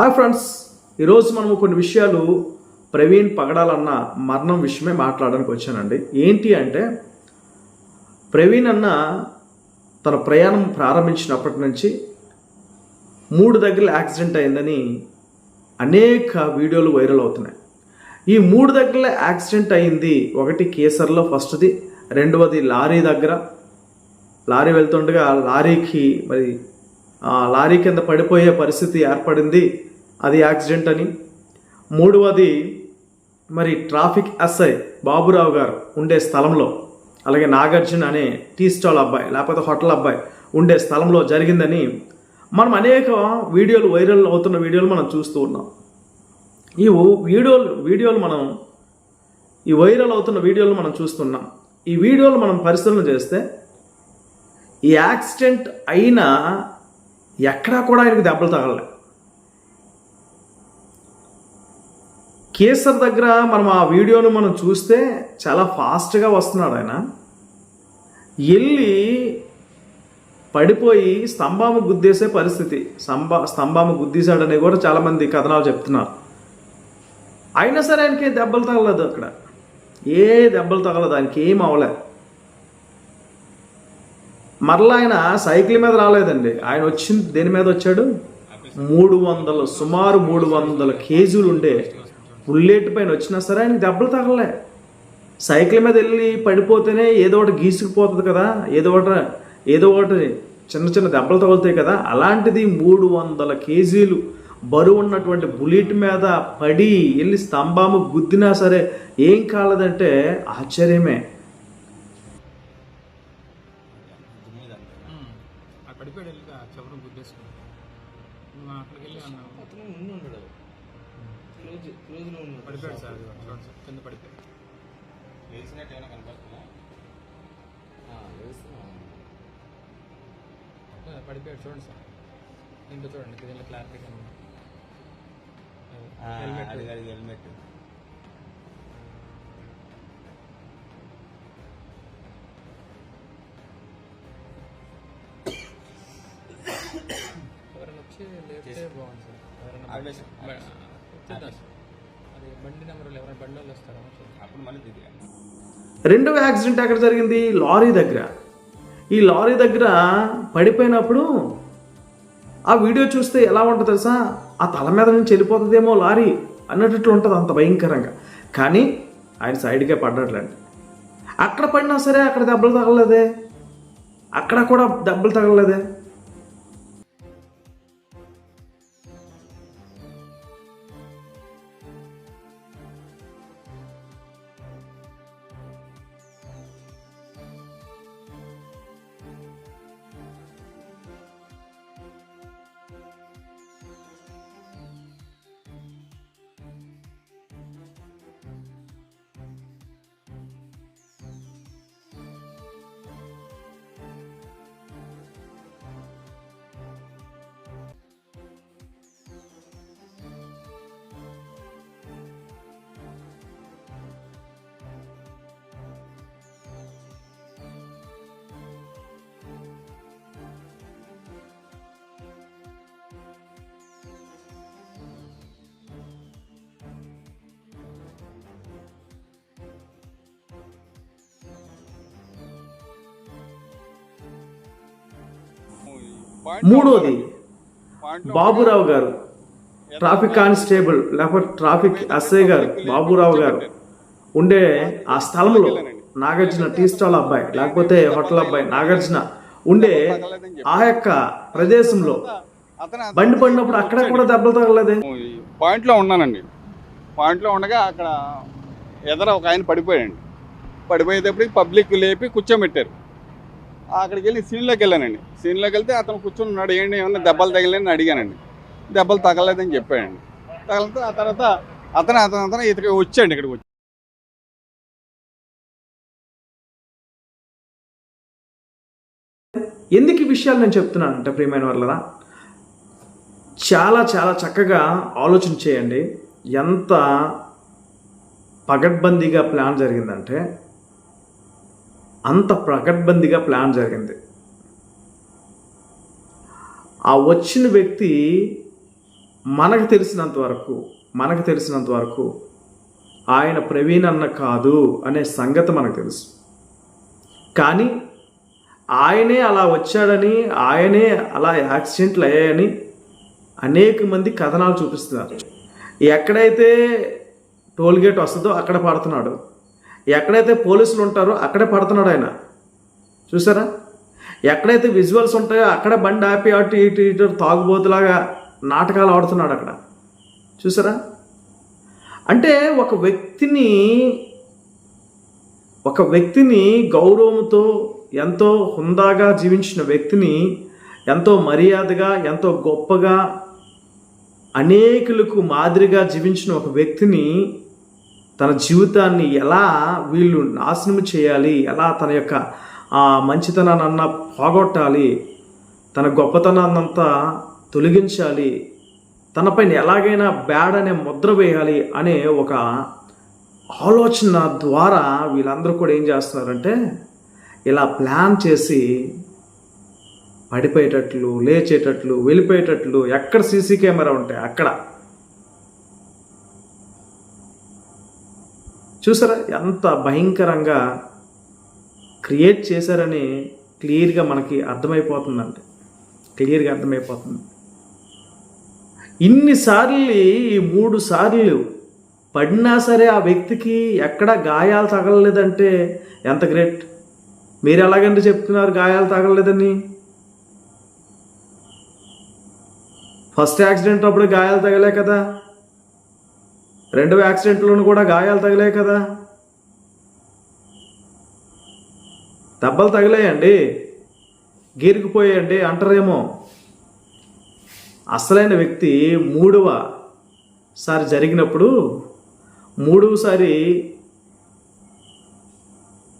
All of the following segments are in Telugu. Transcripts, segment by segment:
ఆ ఫ్రెండ్స్ ఈరోజు మనము కొన్ని విషయాలు ప్రవీణ్ పగడాలన్న మరణం విషయమే మాట్లాడడానికి వచ్చానండి. ఏంటి అంటే ప్రవీణ్ అన్న తన ప్రయాణం ప్రారంభించినప్పటి నుంచి మూడు దగ్గర యాక్సిడెంట్ అయిందని అనేక వీడియోలు వైరల్ అవుతున్నాయి. ఈ మూడు దగ్గర యాక్సిడెంట్ అయింది ఒకటి కేసర్లో ఫస్ట్ది రెండవది లారీ దగ్గర. లారీ వెళ్తుండగా లారీకి మరి లారీ కింద పడిపోయే పరిస్థితి ఏర్పడింది. అది యాక్సిడెంట్ అని. మూడవది మరి ట్రాఫిక్ ఎస్ఐ బాబురావు గారు ఉండే స్థలంలో అలాగే నాగార్జున అనే టీ స్టాల్ అబ్బాయి లేకపోతే హోటల్ అబ్బాయి ఉండే స్థలంలో జరిగిందని మనం అనేక వీడియోలు వైరల్ అవుతున్న వీడియోలు మనం చూస్తూ ఉన్నాం. ఈ వీడియోలు వీడియోలు మనం ఈ వైరల్ అవుతున్న వీడియోలు మనం చూస్తున్నాం ఈ వీడియోలు మనం పరిశీలన చేస్తే ఈ యాక్సిడెంట్ అయినా ఎక్కడా కూడా ఆయనకు దెబ్బలు తగలలే. కేసర్ దగ్గర మనం ఆ వీడియోను మనం చూస్తే చాలా ఫాస్ట్గా వస్తున్నాడు ఆయన. వెళ్ళి పడిపోయి స్తంభాము గుద్దేసే పరిస్థితి. స్తంభ స్తంభాము గుద్దేశాడని కూడా చాలామంది కథనాలు చెప్తున్నారు. అయినా సరే ఆయనకి దెబ్బలు తగలదు అక్కడ. ఏ దెబ్బలు తగలదు ఆయనకి ఏం అవలే మరలా ఆయన సైకిల్ మీద రాలేదండి. ఆయన వచ్చింది దేని మీద వచ్చాడు? మూడు వందల సుమారు మూడు వందల కేజీలు ఉండే బుల్లెట్ పైన వచ్చినా సరే ఆయనకి దెబ్బలు తగలే సైకిల్ మీద వెళ్ళి పడిపోతేనే ఏదో ఒకటి గీసుకుపోతుంది కదా ఏదో ఒకటి ఏదో ఒకటి చిన్న చిన్న దెబ్బలు తగులుతాయి కదా అలాంటిది మూడు వందల కేజీలు బరువు ఉన్నటువంటి బుల్లెట్ మీద పడి వెళ్ళి స్తంభాము గుద్దినా సరే ఏం కాలేదంటే ఆశ్చర్యమే అక్కడ పడిపోయాడు వెళ్ళి ఆ చెవును గుద్దేసుకుని నువ్వు అక్కడికి వెళ్ళి అన్నావు అతను ఉండి ఉండడు క్లోజ్ క్లోజ్లో ఉన్నాడు పడిపోయాడు సార్. కింద పడిపోయాడు. లేచినట్టు ఏమైనా కనపడుతుందా పడిపోయాడు. చూడండి సార్. ఇంకా చూడండి దీనిలో క్లారిటీగా ఉంది. హెల్మెట్ హెల్మెట్ ఎవరైనా వచ్చి లేపితే బాగుంది సార్. ఎవరైనా బండి నెంబర్లు ఎవరైనా బండి వాళ్ళు వస్తారా? చూద్దాం. అప్పుడు మళ్ళీ దిగాను రెండవ యాక్సిడెంట్ ఎక్కడ జరిగింది? లారీ దగ్గర. ఈ లారీ దగ్గర పడిపోయినప్పుడు ఆ వీడియో చూస్తే ఎలా ఉంటుంది తెలుసా? ఆ తల మీద నుంచి వెళ్ళిపోతుందేమో లారీ అన్నట్లు ఉంటుంది అంత భయంకరంగా. కానీ ఆయన సైడ్కే పడ్డట్లండి. అక్కడ పడినా సరే అక్కడ దెబ్బలు తగలలేదే? అక్కడ కూడా దెబ్బలు తగలలేదే? మూడోది బాబురావు గారు ట్రాఫిక్ కానిస్టేబుల్ లేకపోతే ట్రాఫిక్ ఎస్ఐ గారు బాబురావు గారు ఉండే ఆ స్థలంలో నాగార్జున టీ స్టాల్ అబ్బాయి లేకపోతే హోటల్ అబ్బాయి నాగార్జున ఉండే ఆ యొక్క ప్రదేశంలో బండి పడినప్పుడు అక్కడ కూడా దెబ్బలు తగలలేదే? పాయింట్లో ఉన్నానండి. పాయింట్లో ఉండగా అక్కడ ఎదర ఒక ఆయన పడిపోయాడండి. పడిపోయేటప్పుడు పబ్లిక్ లేపి కూర్చోబెట్టారు. అక్కడికి వెళ్ళి సీన్లోకి వెళ్ళానండి. సీన్లోకి వెళ్తే అతను కూర్చొని ఉన్నాడు ఏంటి ఏమన్నా దెబ్బలు తగిలేని అడిగానండి. దెబ్బలు తగలేదని చెప్పాడండి. తగిలితే ఆ తర్వాత అతను అతను అతను ఇతనికి వచ్చాడు ఇక్కడికి వచ్చి ఎందుకు ఈ విషయాలు నేను చెప్తున్నాను అంటే ప్రియమైన వాళ్ళరా చాలా చాలా చక్కగా ఆలోచన చేయండి. ఎంత పగడ్బందీగా ప్లాన్ జరిగిందంటే అంత పగడ్బందీగా ప్లాన్ జరిగింది. ఆ వచ్చిన వ్యక్తి మనకు తెలిసినంత వరకు మనకు తెలిసినంత వరకు ఆయన ప్రవీణ్ అన్న కాదు అనే సంగతి మనకు తెలుసు. కానీ ఆయనే అలా వచ్చాడని ఆయనే అలా యాక్సిడెంట్లు అయ్యాయని అనేక మంది కథనాలు చూపిస్తున్నారు. ఎక్కడైతే టోల్గేట్ వస్తుందో అక్కడ పడుతున్నాడు. ఎక్కడైతే పోలీసులు ఉంటారో అక్కడే పడుతున్నాడు ఆయన. చూసారా? ఎక్కడైతే విజువల్స్ ఉంటాయో అక్కడ బండి ఆపి అటు ఇటు ఇటు తాగుబోతులాగా నాటకాలు ఆడుతున్నాడు అక్కడ. చూసారా? అంటే ఒక వ్యక్తిని ఒక వ్యక్తిని గౌరవంతో ఎంతో హుందాగా జీవించిన వ్యక్తిని ఎంతో మర్యాదగా ఎంతో గొప్పగా అనేకులకు మాదిరిగా జీవించిన ఒక వ్యక్తిని తన జీవితాన్ని ఎలా వీళ్ళు నాశనం చేయాలి ఎలా తన యొక్క ఆ మంచితనాన్ని పోగొట్టాలి తన గొప్పతనాన్నంతా తొలగించాలి తనపైన ఎలాగైనా బ్యాడ్ అనే ముద్ర వేయాలి అనే ఒక ఆలోచన ద్వారా వీళ్ళందరూ కూడా ఏం చేస్తున్నారంటే ఇలా ప్లాన్ చేసి పడిపోయేటట్లు లేచేటట్లు వెళ్ళిపోయేటట్లు ఎక్కడ సీసీ కెమెరా ఉంటాయి అక్కడ చూసారా? ఎంత భయంకరంగా క్రియేట్ చేశారని క్లియర్గా మనకి అర్థమైపోతుందండి. క్లియర్గా అర్థమైపోతుంది. ఇన్నిసార్లు ఈ మూడు సార్లు పడినా సరే ఆ వ్యక్తికి ఎక్కడ గాయాలు తగలలేదంటే ఎంత గ్రేట్. మీరు ఎలాగంటే చెప్తున్నారు గాయాలు తగలలేదని? ఫస్ట్ యాక్సిడెంట్ అప్పుడు గాయాలు తగలే కదా. రెండు యాక్సిడెంట్లోనూ కూడా గాయాలు తగిలాయి కదా. దెబ్బలు తగిలాయండి. గీరుకుపోయాయండి అంటారేమో. అసలైన వ్యక్తి మూడవ సారి జరిగినప్పుడు మూడవసారి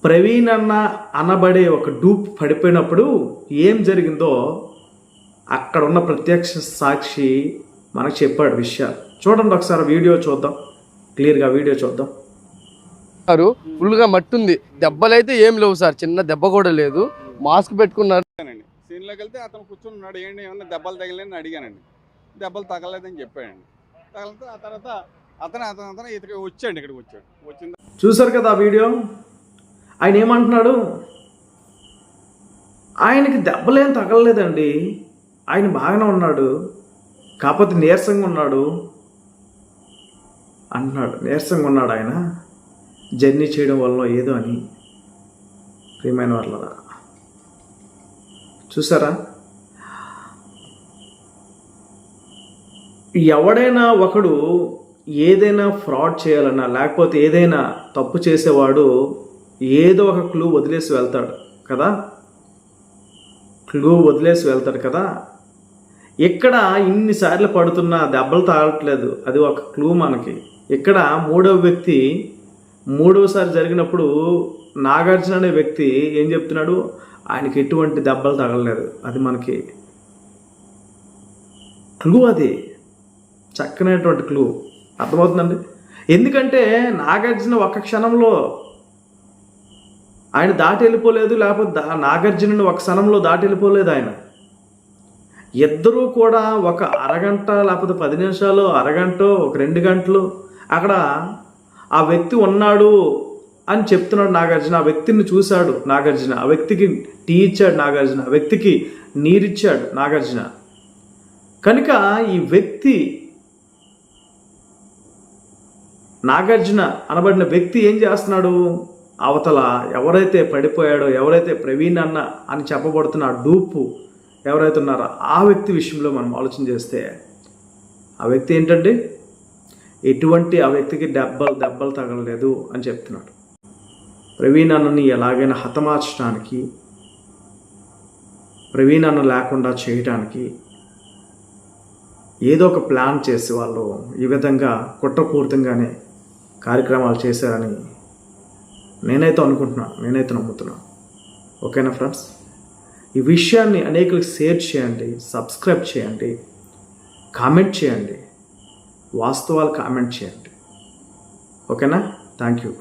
ప్రవీణ్ అన్న అనబడే ఒక డూప్ పడిపోయినప్పుడు ఏం జరిగిందో అక్కడ ఉన్న ప్రత్యక్ష సాక్షి మనకు చెప్పాడు విషయాలు చూడండి ఒకసారి వీడియో చూద్దాం. క్లియర్గా వీడియో చూద్దాం. ఉన్నారు ఫుల్గా మట్టి ఉంది దెబ్బలైతే ఏం లేవు సార్. చిన్న దెబ్బ కూడా లేదు. మాస్క్ పెట్టుకున్నారు. సీన్లోకి వెళ్తే అతను కూర్చొని ఉన్నాడు. ఏంటి ఏమన్నా దెబ్బలు తగిలేని అడిగానండి. దెబ్బలు తగలేదని చెప్పాడండి. తగిలితే ఆ తర్వాత అతను అతను అతను ఇతనికి వచ్చాడు ఇక్కడికి వచ్చాడు. వచ్చిన చూసారు కదా ఆ వీడియో? ఆయన ఏమంటున్నాడు? ఆయనకి దెబ్బలేం తగలలేదండి. ఆయన బాగానే ఉన్నాడు. కాకపోతే నీరసంగా ఉన్నాడు. అంటున్నాడు నీరసంగా ఉన్నాడు ఆయన. జర్నీ చేయడం వల్ల ఏదో అని. ప్రియమైన వాళ్ళరా చూసారా? ఎవడైనా ఒకడు ఏదైనా ఫ్రాడ్ చేయాలన్నా లేకపోతే ఏదైనా తప్పు చేసేవాడు ఏదో ఒక క్లూ వదిలేసి వెళ్తాడు కదా? క్లూ వదిలేసి వెళ్తాడు కదా? ఇక్కడ ఇన్నిసార్లు పడుతున్న దెబ్బలు తాగట్లేదు. అది ఒక క్లూ మనకి. ఇక్కడ మూడవ వ్యక్తి మూడవసారి జరిగినప్పుడు నాగార్జున అనే వ్యక్తి ఏం చెప్తున్నాడు? ఆయనకి ఎటువంటి దెబ్బలు తగలలేదు. అది మనకి క్లూ అది. చక్కనటువంటి క్లూ. అర్థమవుతుందండి? ఎందుకంటే నాగార్జున ఒక క్షణంలో ఆయన దాటి వెళ్ళిపోలేదు లేకపోతే నాగార్జునుని ఒక క్షణంలో దాటి వెళ్ళిపోలేదు ఆయన. ఇద్దరూ కూడా ఒక అరగంట లేకపోతే పది నిమిషాలు అరగంట ఒక రెండు గంటలు అక్కడ ఆ వ్యక్తి ఉన్నాడు అని చెప్తున్నాడు నాగార్జున. ఆ వ్యక్తిని చూశాడు నాగార్జున. ఆ వ్యక్తికి టీ ఇచ్చాడు నాగార్జున. ఆ వ్యక్తికి నీరిచ్చాడు నాగార్జున. కనుక ఈ వ్యక్తి నాగార్జున అనబడిన వ్యక్తి ఏం చేస్తున్నాడు? అవతల ఎవరైతే పడిపోయాడో ఎవరైతే ప్రవీణ్ అన్న అని చెప్పబడుతున్న డూపు ఎవరైతే ఉన్నారో ఆ వ్యక్తి విషయంలో మనం ఆలోచన చేస్తే ఆ వ్యక్తి ఏంటంటే ఎటువంటి ఆ వ్యక్తికి దెబ్బలు దెబ్బలు తగలలేదు అని చెప్తున్నాడు. ప్రవీణ్ అన్నని ఎలాగైనా హతమార్చడానికి ప్రవీణ్ అన్న లేకుండా చేయడానికి ఏదో ఒక ప్లాన్ చేసి వాళ్ళు ఈ విధంగా కుట్రపూరితంగానే కార్యక్రమాలు చేశారని నేనైతే అనుకుంటున్నాను నేనైతే నమ్ముతున్నాను ఓకేనా ఫ్రెండ్స్? ఈ విషయాన్ని అనేకులకు షేర్ చేయండి సబ్స్క్రైబ్ చేయండి కామెంట్ చేయండి వాస్తవాలు కామెంట్ చేయండి. ఓకేనా? Thank you